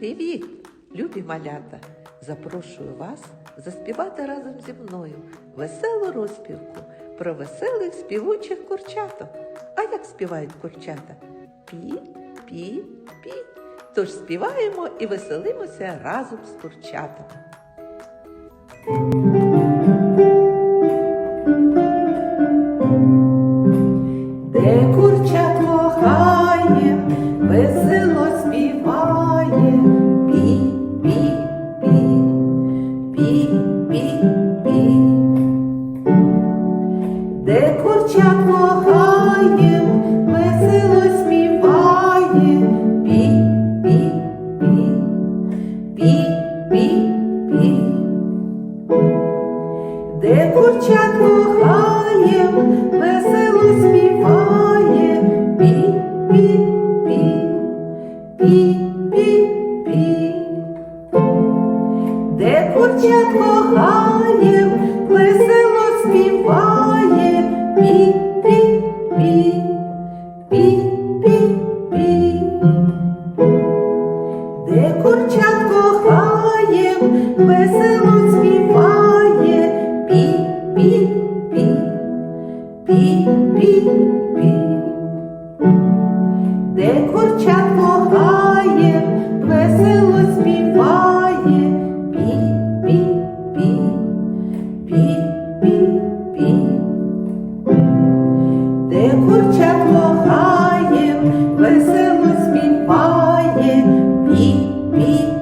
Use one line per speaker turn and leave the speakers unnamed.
Привіт, любі малята! Запрошую вас заспівати разом зі мною веселу розпівку про веселих співучих курчаток. А як співають курчата? Пі, пі, пі. Тож співаємо і веселимося разом з курчатами. Де пі. Де курчатко гає, весело співає, пі, пі, пі, пі, пі, пі. Де курчатко гає, весело співає, пі, пі, пі, пі, Де курчатко весело співає, пі, пі, пі. Де курчатко гає, весело співає, пі, пі, пі, пі. Де курчатко гає, Be